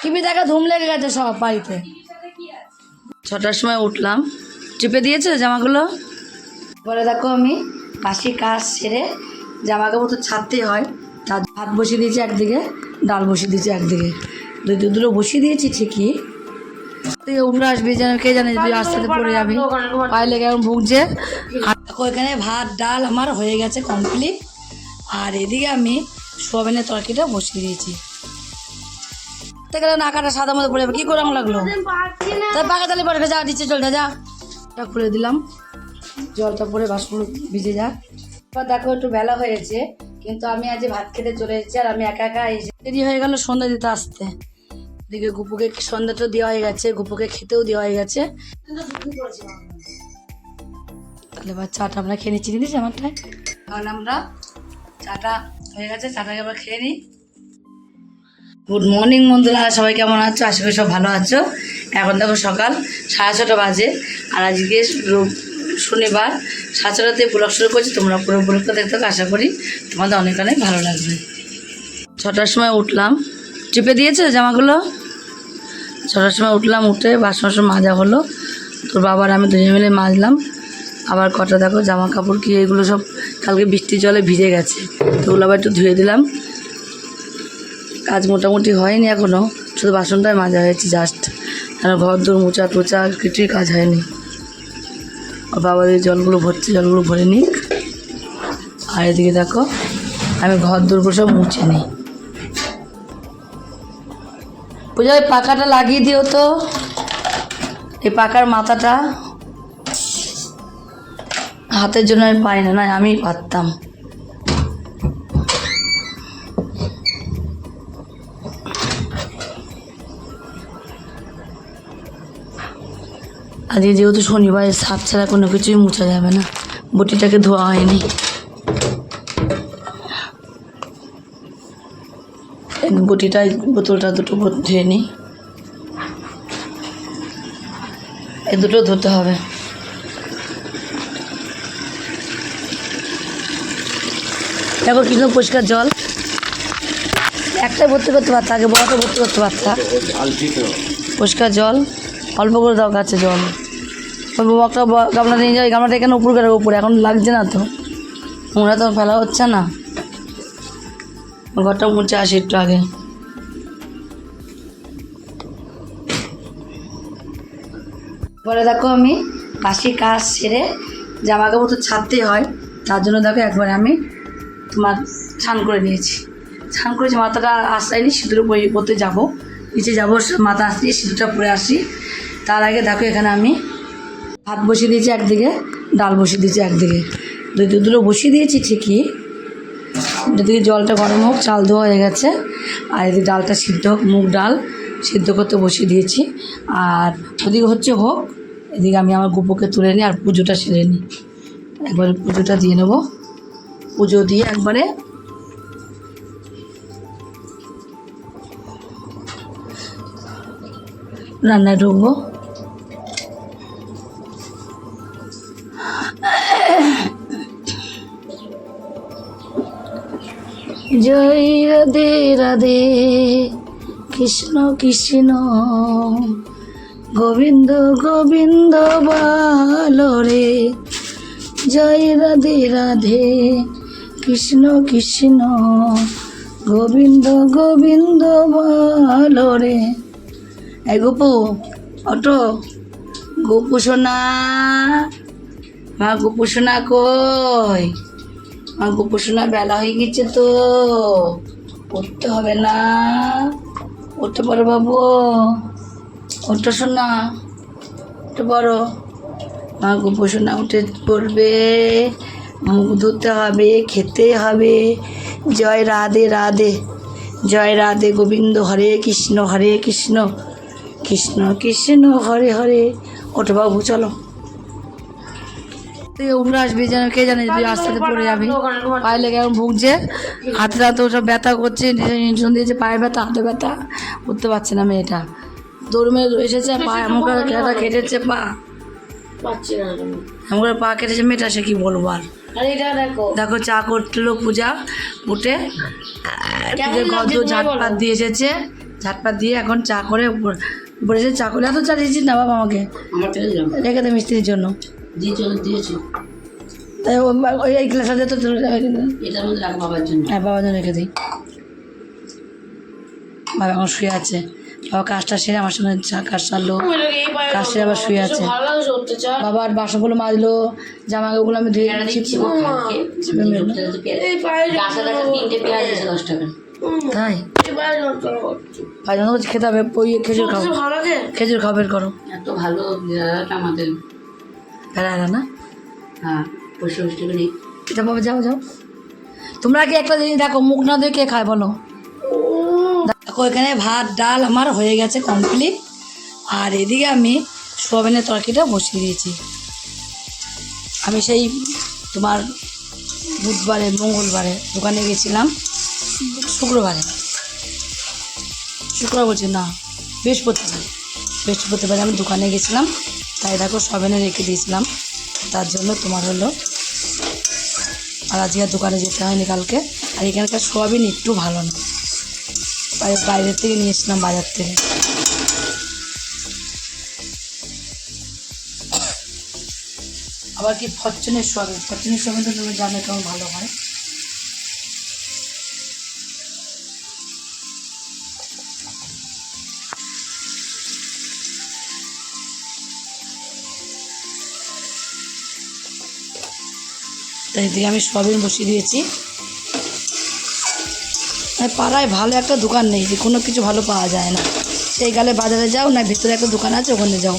TV দেখা ধুম লেগে গেছে সব বাড়িতে। ছটার সময় উঠলাম। চিপে দিয়েছে জামাগুলো? পরে দেখো আমি বাসি কাজ সেরে জামা কাপড় তো ছাড়তেই হয়। তার ভাত বসিয়ে দিয়েছি একদিকে ডাল বসিয়ে দিয়েছি একদিকে। দুই দু দুটো বসিয়ে দিয়েছি ঠিকই। তুই উমরা আসবি যেন কে জানে তুই আস্তে পড়ে যাবি। পায়ে লেগে এখন ভুগছে। আর দেখো এখানে ভাত ডাল আমার হয়ে গেছে কমপ্লিট আর এদিকে আমি সোয়াবিনের তরকারিটা বসিয়ে দিয়েছি। তো গেলে না কাটা সাদা মতো পড়ে যাবে। কী করে লাগল? তাই পাকা তালে পরে যা নিচে চলটা যা এটা খুলে দিলাম। জলটা পরে বাসন ভিজে যাক। এবার দেখো, একটু বেলা হয়েছে, কিন্তু আমি আজ ভাত খেতে চলে এসেছি আর আমি একা একা এসে দেরি হয়ে গেল সন্ধ্যা দিতে আসতে। এদিকে গুপুকে সন্ধ্যাটা দেওয়া হয়ে গেছে, গুপুকে খেতেও দেওয়া হয়ে গেছে। তাহলে এবার চাটা আমরা খেয়ে নিচ্ছি। জিনিস আমারটায়? কারণ আমরা চাটা হয়ে গেছে, চাটাকে আমরা খেয়ে নিই। গুড মর্নিং বন্ধুরা। সবাই কেমন আছো? আশা করি সব ভালো আছো। এখন দেখো সকাল, সাড়ে ছটা বাজে। আর আজকে শনিবার, সাড়ে ছটাতে ব্লগ শুরু করছি। তোমরা পুরো ব্লগটা দেখতে আশা করি তোমাদের অনেক অনেক ভালো লাগবে। ছটার সময় উঠলাম। চিপে দিয়েছে জামাগুলো? ছটার সময় উঠলাম, উঠে বাসন বাসন মাজা হলো। তোর বাবার আমি দুজন মিলে মাজলাম। আবার কটা দেখো জামা কাপড় কি, এগুলো সব কালকে বৃষ্টির জলে ভিজে গেছে। তো ওগুলো আবার একটু ধুয়ে দিলাম। কাজ মোটামুটি হয়নি এখনও শুধু বাসনটাই মাজা হয়েছে জাস্ট আর ঘর দৌড় মোচা টোচা কিছুই কাজ হয়নি। বাবা দিয়ে জলগুলো ভরছে, জলগুলো ভরে নিক। আর এদিকে দেখো, আমি ঘর দৌড় সব মুছে নিই। পূজা ওই পাকাটা লাগিয়ে দিও তো। এই পাকার মাথাটা। হাতের জন্য আমি পাই না না, আমি পারতাম। আজকে যেহেতু শনিবার সাপ ছাড়া কোনো কিছুই মুছা যাবে না। বটিটাকে ধোয়া হয়নি। বটিটা বোতলটা দুটো ধুয়ে নিই এই দুটো ধুতে হবে। দেখো কিন্তু পরিষ্কার জল। একটা ভর্তি করতে পারতা আগে, বড়টা ভর্তি করতে পারতা। পরিষ্কার জল। অল্প করে দাও গাছে জল। একটা গামলা নিয়ে যাও গামলাটা এখানে উপর করে উপরে, এখন লাগছে না তো। নোংরা তো ফেলা হচ্ছে না। ঘরটা মুছে আসি একটু আগে। পরে দেখো আমি বাসি কাজ সেরে জামা কাপড় তো ছাড়তেই হয়, তার জন্য দেখো একবারে আমি তোমার স্নান করে নিয়েছি। স্নান করেছি, মাথাটা আসাইনি সিঁদুর পরে পরতে যাব। নিচে যাব মাথা আসছি, সিঁদুরটা পরে আসি। তার আগে দেখো এখানে আমি ভাত বসিয়ে দিয়েছি একদিকে, ডাল বসিয়ে দিয়েছি একদিকে। দুই দু দুটো বসিয়ে দিয়েছি, ঠিকই। এদিকে জলটা গরম হোক, চাল ধোয়া হয়ে গেছে। আর এদিকে ডালটা সিদ্ধ হোক, মুগ ডাল সিদ্ধ করতে বসিয়ে দিয়েছি। আর ওদিকে হচ্ছে হোক, এদিকে আমি আমার গুপোকে তুলে নিই আর পুজোটা সেরে নিই। একবারে পুজোটা দিয়ে নেব। পুজো দিয়ে একবারে রান্নায় ঢুকবো জয় রাধে রাধে, কৃষ্ণ কৃষ্ণ, গোবিন্দ গোবিন্দ বলো রে জয় রাধে রাধে, কৃষ্ণ কৃষ্ণ, গোবিন্দ গোবিন্দ বলো রে এই গোপু অটো গোপু সোনা, মা গোপু সোনা কই? মা গোপু সোনা বেলা হয়ে গেছে তো। উঠতে হবে না। উঠতে পারো বাবু। ওটা শোনা উঠতে পারো। মা গোপু সোনা উঠে পড়বে। মুখ ধুতে হবে, খেতে হবে। জয় রাধে রাধে। জয় রাধে গোবিন্দ, হরে কৃষ্ণ হরে কৃষ্ণ। কৃষ্ণ কৃষ্ণ হরে হরে। ওঠো বাবু চলো। তুই উমরা আসবি যেন কে জানে তুই আস্তে আস্তে পড়ে যাবি। পায়ে লেগে এখন ভুগছে। হাতে হাতে ওসব ব্যথা করছে ইঞ্জেকশন দিয়েছে পায়ে ব্যথা হাতে ব্যথা। উঠতে পারছে না মেয়েটা। দৌড় মেরে এসেছে পা এমন করে কেটা কেটেছে পা। পাচ্ছি এমন করে পা কেটেছে মেয়েটা সে কি বলব আর? দেখো। দেখো চা করছিল পূজা উঠে। গদ্য ঝাটপাত দিয়ে এসেছে। ঝাটপাত দিয়ে এখন চা করে উপর- উপরে এসে চা করে এত চা দিয়েছিস না বাবা আমাকে। রেখে দে মিস্ত্রির জন্য। দিয়ে চলে দিয়েছি। তাই ও- ওই এই গ্লাসটা তো চলে যাবে কিন্তু। এটার মধ্যে রাখ বাবার জন্য। হ্যাঁ বাবা জন্য রেখে দিই। বাবা এখন শুয়ে আছে। বাবা কাজটা সেরে আমার সঙ্গে চা- কাজ সারলো। কাজ সেরে আবার শুয়ে আছে। বাবা আর বাসনগুলো মাজলো জামা কাপড়গুলো আমি ধুয়ে দিচ্ছি। তাই? এই যন্ত্রণা করছে। ভাই খেতে হবে ওই খেজুর খাব ভালো লাগে? খেজুর খাও বের করো। এত ভালো জায়গাটা আমাদের। বেড়া না? হ্যাঁ বসে বসে করে এটা বাবা যাও যাও। তোমরা কি একটা জিনিস দেখো মুখ না দিয়ে কে খায় বলো? দেখো এখানে ভাত ডাল আমার হয়ে গেছে কমপ্লিট আর এদিকে আমি সোয়াবিনের তরকারিটা বসিয়ে দিয়েছি। আমি সেই তোমার বুধবারে মঙ্গলবারে দোকানে গেছিলাম শুক্রবারে। শুক্রবার বলছি না, বৃহস্পতিবার। বৃহস্পতিবারে আমি দোকানে গেছিলাম, তাই দেখো সবেনে রেখে দিয়েছিলাম। তার জন্য তোমার হলো আর আজকে দোকানে যেতে হয়নি কালকে, আর এখানকার সোয়াবিন একটু ভালো না। তাই বাইরের থেকে নিয়ে বাজার থেকে। আবার কি ফরচুনের সোয়াবিন? ফরচুনের সোয়াবিন তো তুমি জানো কেমন ভালো হয়? এদিকে আমি সোয়াবিন বসিয়ে দিয়েছি। পাড়ায় ভালো একটা দোকান নেই, যে কোনো কিছু ভালো পাওয়া যায় না। সেই গেলে বাজারে যাও, না ভিতরে একটা দোকান আছে, ওখানে যাও।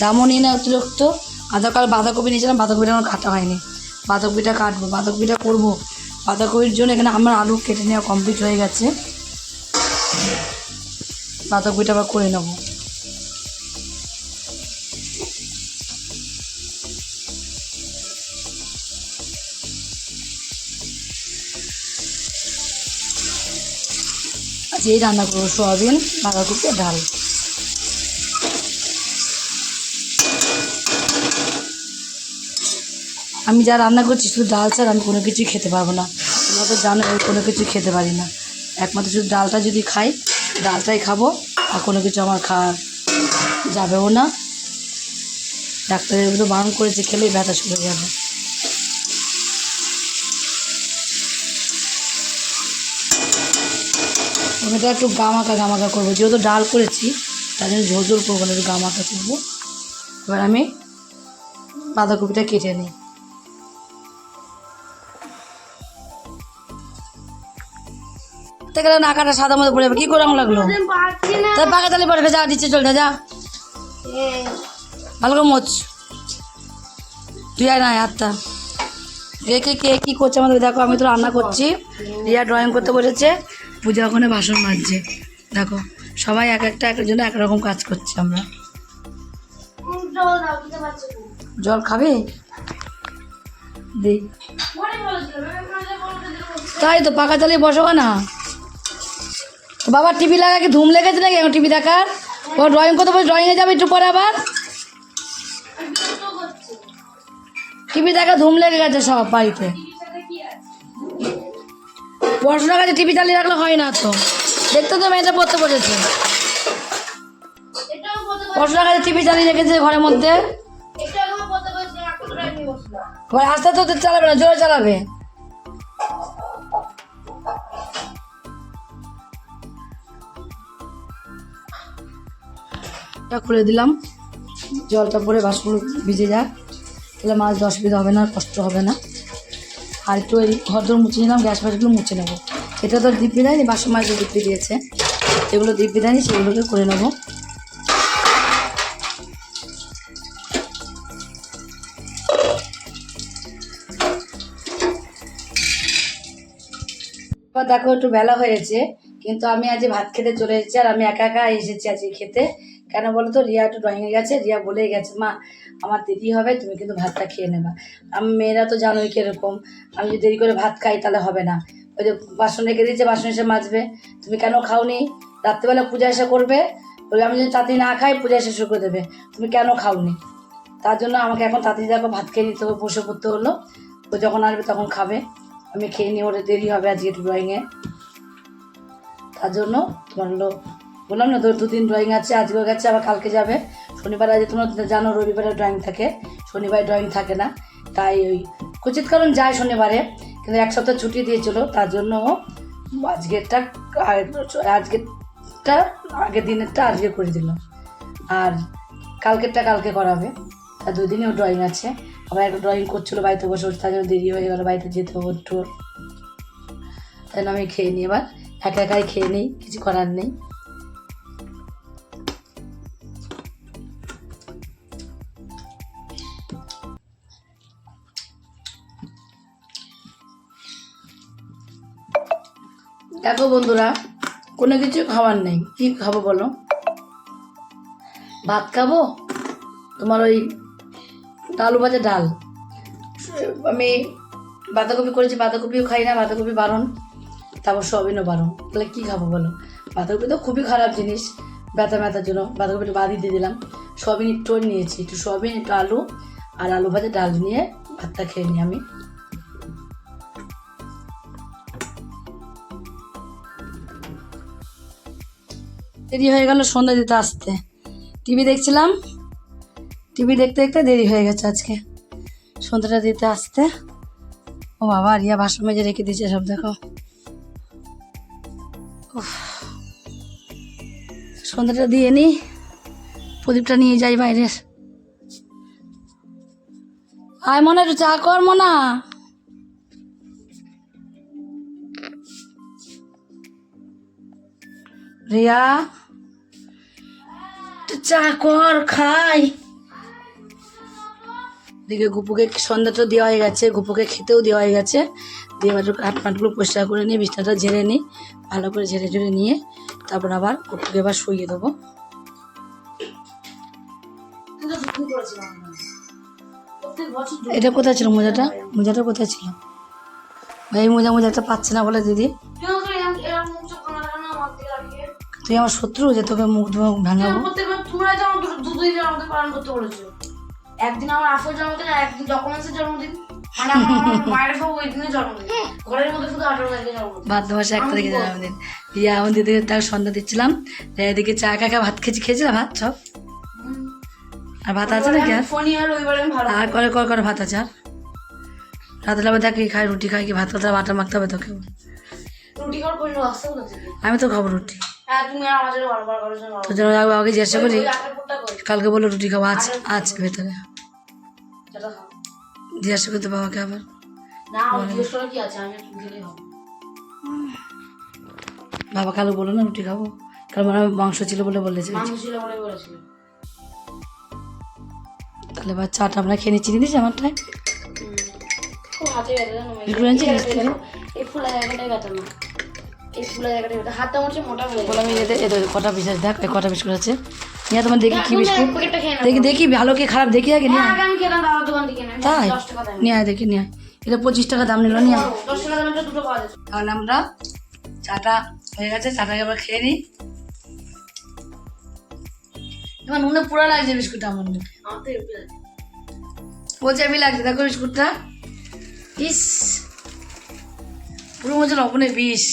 দামও নিই না অতিরিক্ত। আধা কাল বাঁধাকপি নিয়েছিলাম, বাঁধাকপিটা আমার কাটা হয়নি। বাঁধাকপিটা কাটবো, বাঁধাকপিটা করব। বাঁধাকপির জন্য এখানে আমার আলু কেটে নেওয়া কমপ্লিট হয়ে গেছে। বাঁধাকপিটা আবার করে নেব। আজকে রান্না করব সোয়াবিন, বাঁধাকপি ডাল। আমি যা রান্না করছি শুধু ডাল ছাড়া আমি কোনো কিছুই খেতে পারব না। তোমরা তো জানো আমি কোনো কিছু খেতে পারি না। একমাত্র শুধু ডালটা যদি খাই, ডালটাই খাব, আর কোনো কিছু আমার খাওয়া যাবেও না। ডাক্তার এগুলো বারণ করেছে, খেলেই ব্যথা শুরু হয়ে যাবে। আমি এটা একটু গামাকা গামাকা করব। যেহেতু ডাল করেছি, তার জন্য ঝোল ঝোল করব না একটু গামাকা করব। এবার আমি বাঁধাকপিটা কেটে নিই। গেলে নাকাটা সাদা মতো পড়ে যাবে। কী করে লাগল? তাই পাকা তালি পড়ে যা নিচে চল যা ভালো করে মোচ। তুই আয় না হাতটা। কে কে কে, কী করছে আমাদের? দেখো, আমি তো রান্না করছি। রিয়া ড্রয়িং করতে বসেছে। পূজা ওখানে বাসন মাজছে দেখো, সবাই এক একটা এক জন্য একরকম কাজ করছি আমরা। জল খাবে? তাই তো পাকা চালিয়ে বসো না বাবা টিভি লাগা কি ধুম লেগেছে নাকি? এখন টিভি দেখার? ও ড্রয়িং করতে বসে ড্রয়িংয়ে যাবে একটু পরে আবার? টিভি দেখা ধুম লেগে গেছে সব বাড়িতে। পড়াশোনার কাছে টিভি চালিয়ে রাখলে হয় না তো। দেখতে তো মেয়েটা পড়তে বসেছে। পড়াশোনার কাছে টিভি চালিয়ে রেখেছে ঘরের মধ্যে। আস্তে তো চালাবে না, জোরে চালাবে। খুলে দিলাম। জলটা পরে বাসগুলো ভিজে যাক। তাহলে মাছ অসুবিধা হবে না, কষ্ট হবে না। আর একটু ঘর দর মুছে নিলাম, গ্যাস ফাইটগুলো মুছে নেব। এটা তো দিব্যি দেয়নি, বাসন মাছ দিব্যি দিয়েছে। যেগুলো দিব্যি দেয়নি, সেগুলোকে করে নেব। দেখো, একটু বেলা হয়েছে, কিন্তু আমি আজ ভাত খেতে চলে এসেছি, আর আমি একা একা এসেছি আজকে খেতে। কেন বলো তো, রিয়া একটু ড্রয়িংয়ে গেছে, রিয়া বলেই গেছে, মা আমার দেরি হবে, তুমি কিন্তু ভাতটা খেয়ে নেবা। আমি, মেয়েরা তো জানোই কীরকম। আমি যদি দেরি করে ভাত খাই, তাহলে হবে না। ওই যে বাসন রেখে দিয়েছে, বাসন এসে মাজবে। তুমি কেন খাওনি? রাত্রিবেলা পূজা এসে করবে। বলে আমি যদি তাড়াতাড়ি না খাই, পূজা এসে শুরু করে দেবে। তুমি কেন খাওনি? তার জন্য আমাকে এখন তাড়াতাড়ি দেখো, ভাত খেয়ে নিতে হবে, বসে পড়তে হলো। ও যখন আসবে তখন খাবে। আমি খেয়ে নিই ওটা দেরি হবে আজকে ড্রয়িংয়ে তার জন্য তোমার হলো, বললাম না, তোর দুদিন ড্রয়িং আছে, আজকেও গেছে, আবার কালকে যাবে। শনিবার আজ তোমরা জানো রবিবারে ড্রয়িং থাকে। শনিবার ড্রয়িং থাকে না। তাই ওই উচিত কারণ যায় শনিবারে, কিন্তু এক সপ্তাহ ছুটি দিয়েছিল, তার জন্য আজকেরটা আজকেরটা, আগের দিনেরটা আজকে করে দিল। আর কালকেরটা কালকে করাবে। আর দুই দিনেও ড্রয়িং আছে। আবার একটা ড্রয়িং করছিল বাড়িতে বসে তার জন্য দেরি হয়ে গেলো, বাড়িতে যেতে হবে তাই জন্য আমি খেয়ে নিই এবার। একা একাই খেয়ে নিই, কিছু করার নেই। দেখো বন্ধুরা, কোনো কিছু খাবার নেই। কি খাব বলো? ভাত খাব? তোমার ওই আলু ভাজা ডাল। আমি বাঁধাকপি করেছি, বাঁধাকপিও খাই না, বাঁধাকপি বারণ, তারপর সবিনও বারণ। তাহলে কী খাব বলো? বাঁধাকপি তো খুবই খারাপ জিনিস, ব্যথা ব্যথার জন্য। বাঁধাকপিটা বাদই দিয়ে দিলাম। সবিন একটু নিয়েছি, একটু সবিন একটু আলু, আর আলু ভাজা ডাল নিয়ে ভাতটা খেয়ে নিই আমি। দেরি হয়ে গেল সন্ধ্যা দিতে আসতে। টিভি দেখছিলাম। টিভি দেখতে দেখতে দেরি হয়ে গেছে আজকে। সন্ধ্যাটা দিতে আসতে। ও বাবা, রিয়া বাসন মেজে রেখে দিয়েছে সব, দেখো। সন্ধ্যাটা দিয়ে নি। প্রদীপটা নিয়ে যাই বাইরের আয় মনে, একটু চা কর মনা। রিয়া চা কর, খাই। এদিকে গুপুকে সন্ধ্যাটা দেওয়া হয়ে গেছে, গুপুকে খেতেও দেওয়া হয়ে গেছে। দিয়ে এবার কাঠ পাটগুলো পরিষ্কার করে নিয়ে, বিছনাটা ঝেড়ে নিই, ভালো করে ঝেড়ে ঝেড়ে নিয়ে তারপর আবার গুপুকে এবার শুইয়ে দেবো। এটা কোথায় ছিল মোজাটা? মোজাটা কোথায় ছিল? এই মোজা, মোজাটা পাচ্ছে না বলে দিদি। তুই আমার শত্রু যে তোকে মুখ ধুয়ে ভাঙাবো? তোমরা তো আমার দুটো দুদিনের আমাদের পালন করতে বলেছ। একদিন আমার আফের জন্মদিন আর একদিন ডকুমেন্টসের জন্মদিন। মানে জন্মদিন। ঘরের মধ্যে শুধু আঠারো তারিখে জন্মদিন। ভাদ্র মাসে এক তারিখে জন্মদিন। দিয়ে আমার দিদিকে তার সন্ধ্যা দিচ্ছিলাম। এদিকে চা কাকা ভাত খেয়েছি খেয়েছিলাম ভাত সব? আর ভাত আছে নাকি আর? করে করে করে ভাত আছে আর? রাতের বেলা দেখি খাই রুটি খাই কি ভাত মাখতে হবে তোকে? আমি তো খাব রুটি। হ্যাঁ তোর জন্য আগে জিজ্ঞাসা করি কালকে বলে রুটি খাব আছে আছে ভেতরে। জিজ্ঞাসা করতে বাবাকে আবার। বাবা কালু বলো না রুটি খাব? কারণ মনে মাংস ছিল বলে বলেছে। তাহলে এবার চাটা আমরা খেয়ে নিচ্ছি দিদিস আমারটায়? খুব হাতে ব্যথা না এই ফুলা হাতটা মোটা হয়ে কটা বিস্কুট দেখ কটা বিস্কুট আছে। নিয়ে তোমার দেখি কি বিস্কুট। দেখি দেখি ভালো কি খারাপ দেখি আগে নিয়ে। আমি খেলাম দাদার দোকান থেকে না তাই? নিয়ে দেখি নিয়ে। এটা পঁচিশ টাকা দাম নিল নিয়ে। দশ টাকা দামের দুটো পাওয়া যাচ্ছে তাহলে আমরা চাটা হয়ে গেছে চাটাকে আবার খেয়ে নিই। এবার নুনে পুরো লাগছে বিস্কুটটা আমার আমি লাগছে দেখো বিস্কুটটা। ইস। পুরো মধ্যে লবণে বিষ।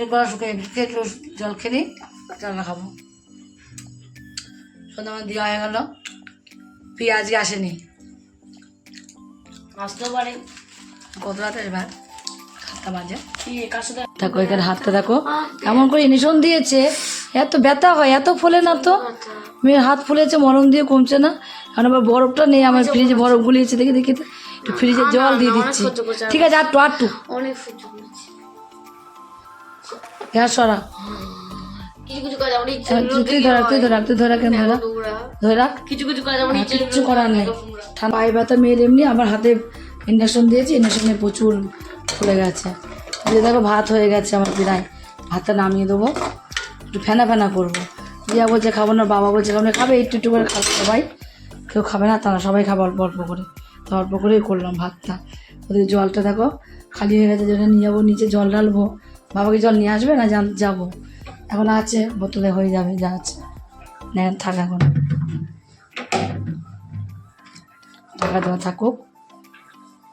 এরপর শুকিয়ে একটু একটু জল খেয়ে নিই রান্না খাব। সন্ধ্যা আমার দেওয়া হয়ে গেল। পিয়া আজকে আসেনি। আসতেও পারে কত রাতে এবার সাতটা বাজে। দেখো এখানে হাতটা দেখো। এমন করে ইনিশন দিয়েছে এত ব্যথা হয় এত ফুলে না তো? মেয়ের হাত ফুলেছে মরম দিয়ে কমছে না। কারণ আবার বরফটা নেই আমার ফ্রিজে বরফ গুলিয়েছে দেখি দেখি একটু ফ্রিজে জল দিয়ে দিচ্ছি। ঠিক আছে আটটু আটটু। অনেক গ্যাস সরা। কিছু কিছু কাজ আমার ইচ্ছে তুই তুই ধরা তুই ধরা তুই ধরা কেন ধরা? ধরে? রাখ কিছু কিছু কাজ আমার ইচ্ছে কিচ্ছু করার নেই। ঠান্ডা পায়ে ব্যথা মেয়ের এমনি আমার হাতে ইন্ডাকশন দিয়েছি ইন্ডাকশনে প্রচুর ফুলে গেছে। যে দেখো ভাত হয়ে গেছে আমার প্রায় ভাতটা নামিয়ে দেবো। একটু ফেনা ফেনা করব। রিয়া বলছে খাব না বাবা বলছে খাব না খাবে? একটু একটু করে খাবে সবাই। কেউ খাবে না তারা সবাই খাবে অল্প অল্প করে। তো অল্প করেই করলাম ভাতটা। ওদের জলটা দেখো খালি হয়ে গেছে যেটা নিয়ে যাব নিচে জল ঢালবো। বাবাকে জল নিয়ে আসবে না? যাব। এখন আছে বোতলে হয়ে যাবে যা আছে। নেন থাক এখন। ঢাকা দেওয়া থাকুক।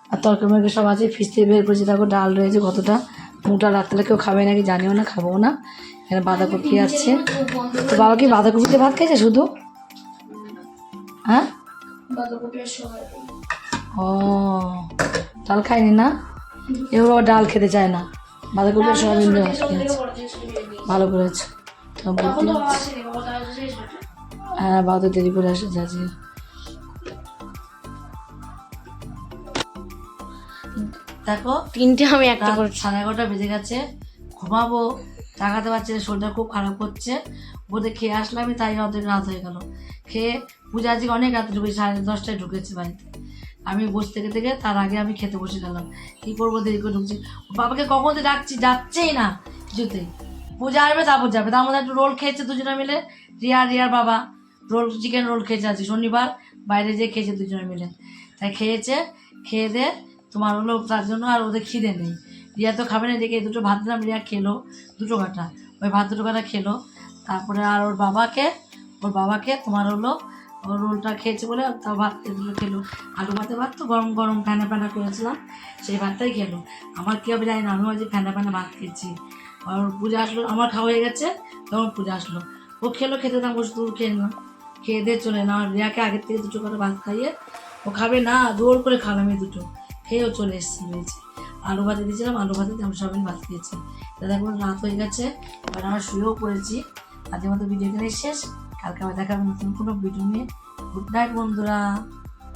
আর তরকারি মরকারি সব আছে ফ্রিজ থেকে বের করেছি। দেখো ডাল রয়েছে কতটা। মুটা রাখতে কেউ খাবে নাকি জানিও না খাব না। এখানে বাঁধাকপি আছে। তো বাবা কি বাঁধাকপিতে ভাত খেয়েছে শুধু? হ্যাঁ? ও ডাল খায়নি না? এবার ডাল খেতে চায় না। বাঁধাকপি সোয়াবিন খেয়েছে ভালো করেছে হ্যাঁ বাবা তো দেরি করে আসে যাচ্ছি দেখো তিনটে আমি একটা করছি। সাড়ে এগারোটা বেজে গেছে ঘুমাবো। টাকাতে পারছি না শরীরটা খুব খারাপ করছে। বোধে খেয়ে আসলামই তাই অর্ধেক রাত হয়ে গেল। খেয়ে পূজা আজকে অনেক রাতে ঢুকেছি সাড়ে দশটায় ঢুকেছি বাড়িতে। আমি বসে থেকে থেকে তার আগে আমি খেতে বসে গেলাম। কী করব দেরি করে ঢুকছি? বাবাকে কখন থেকে ডাকছি, যাচ্ছেই না কিছুতেই পূজা আসবে, তারপর যাবে। তার মধ্যে একটু রোল খেয়েছে দুজনে মিলে। রিয়া, রিয়ার বাবা। রোল চিকেন রোল খেয়েছে আজকে শনিবার। বাইরে যেয়ে খেয়েছে দুজনে মিলে। তাই খেয়েছে, খেয়ে দে তোমার হলো তার জন্য আর ওদের খিদে নেই। রিয়া তো খাবে না দেখে দুটো ভাত দিলাম, রিয়া খেলো দুটো কাটা। ওই ভাত দুটো কাটা খেলো। তারপরে আর ওর বাবাকে ওর বাবাকে তোমার হলো রোলটা খেয়েছে বলে তাও ভাত এগুলো খেলো। আলু ভাতে ভাত তো গরম গরম ফ্যানা ফ্যানা করেছিলাম, সেই ভাতটাই খেলো। আমার কী হবে জানি না, আমিও আজকে ফ্যানা ফ্যানা ভাত খেয়েছি। আর পূজা আসলো, আমার খাওয়া হয়ে গেছে, তখন পূজা আসলো। ও খেলো, খেতে দাম বসে তুই খেয়ে নিলাম। খেয়ে দিয়ে চলে না আর রিয়াকে আগের থেকে দুটো করে ভাত খাইয়ে ও খাবে না, জোর করে খালাম এই দুটো। খেয়েও চলে এসেছি হয়েছে আলু ভাতে দিয়েছিলাম, আলু ভাতে আমি সবাই ভাত খেয়েছি। তো এখন রাত হয়ে গেছে, এবার আমরা শুয়েও পড়েছি। আজকের মতো ভিডিও এখানে শেষ। কালকে আবার দেখাবো নতুন কোনো ভিডিও নিয়ে। গুড নাইট বন্ধুরা।